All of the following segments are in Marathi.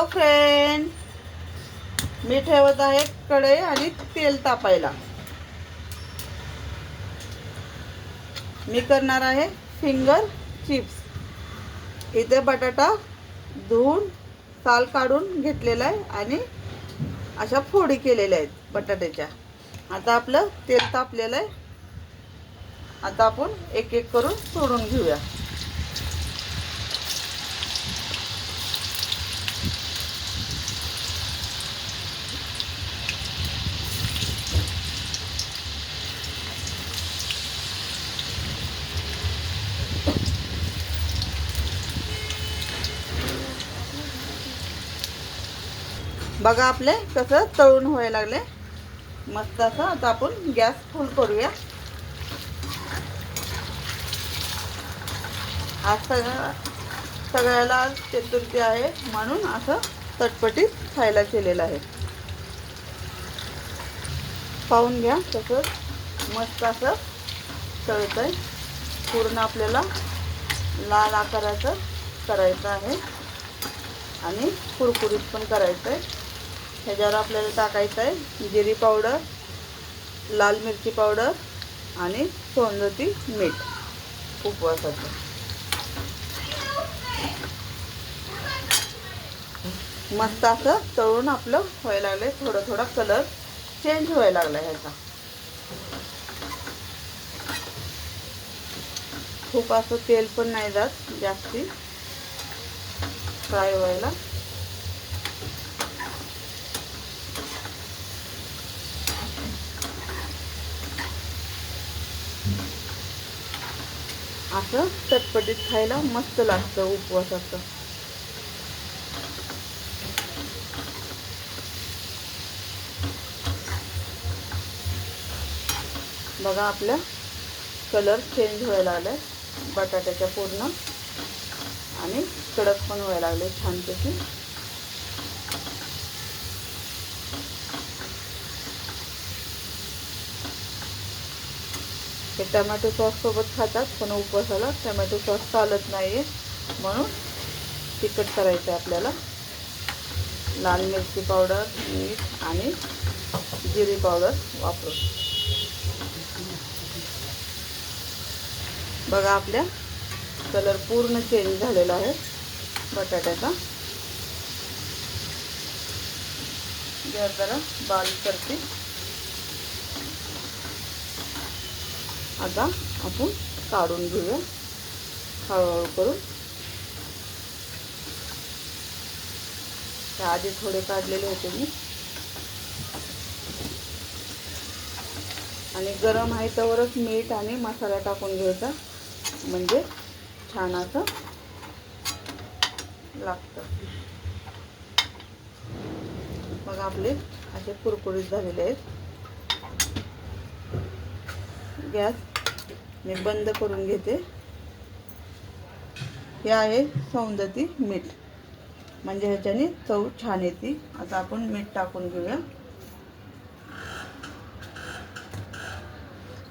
फ्रेंड मी ठेवत आहे कढई आणि तेल तापायला. मी करणार आहे फिंगर चिप्स. इथे बटाटा धुवून साल काढून घेतलेला आहे आणि अशा फोडी केलेल्या आहेत बटाट्याच्या. आता आपलं तेल तापलेलं आहे. आता आपण एक एक करून सोडून घेऊया. बघा आपले कसं तळून व्हायला लागले. मस्त असं आता आपण गॅस फुल करूया. आज सगळ्या सगळ्याला चतुर्थी आहे म्हणून असं चटपटीत खायला केलेलं आहे. पाहून घ्या तसं मस्त असं तळत आहे पूर्ण आपल्याला लाल आकाराचं करायचं आहे. आणि कुरकुरीत पण करायचं आहे ह्याच्यावर आपल्याला टाकायचं आहे जिरी पावडर लाल मिरची पावडर आणि सोनजती मीठ. उपवासाचं मस्त असं तळून आपलं व्हायला लागलं थोडं थोडा कलर चेंज व्हायला लागला ह्याचा. खूप असं तेल पण नाही जात जास्ती. फ्राय व्हायला. असं चटपटीत खायला मस्त लागतं उपवासाचं. बघा आपलं कलर चेंज व्हायला लागलाय बटाट्याच्या पूर्ण. आणि कडक पण व्हायला लागले छानपैकी. हे टमॅटो सॉससोबत खातात पण उपवासाला टमॅटो सॉस चालत नाही आहे म्हणून तिखट करायचं आहे आपल्याला. लाल मिरची पावडर मीठ आणि जिरी पावडर वापरून. बघा आपल्या कलर पूर्ण चेंज झालेला आहे बटाट्याचा. गॅस जरा बारीक करते. आता आपण काढून घेऊया. हळूहळू करून. आधी थोडे काढलेले होते मी. आणि गरम आहे त्यावरच मीठ आणि मसाला टाकून घ्यायचा. म्हणजे छान असं लागतं. मग आपले असे कुरकुरीत झालेले आहेत. गॅस मी बंद करून घेते. हे आहे सौंदती मीठ. म्हणजे ह्याच्याने चव छान येते. आता आपण मीठ टाकून घेऊया.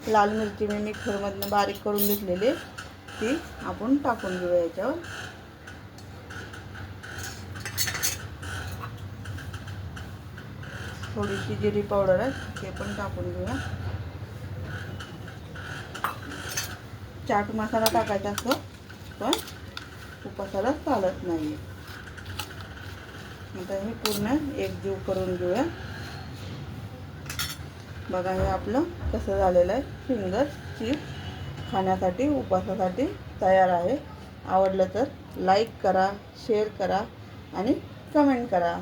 लाल मिरची मी मिक्सरमधनं बारीक करून घेतलेली ती आपण टाकून घेऊया याच्यावर. थोडीशी जिरी पावडर आहे ते पण टाकून घेऊया. चाट मसाला टाकायचा असतो पण उपासाला चालत नाही आता हे पूर्ण एकजीव करून घेऊया. बघा हे आपलं कसं झालेलं आहे. फिंगर चिप खाण्यासाठी उपवासासाठी तयार आहे. आवडलं तर लाईक करा शेअर करा आणि कमेंट करा.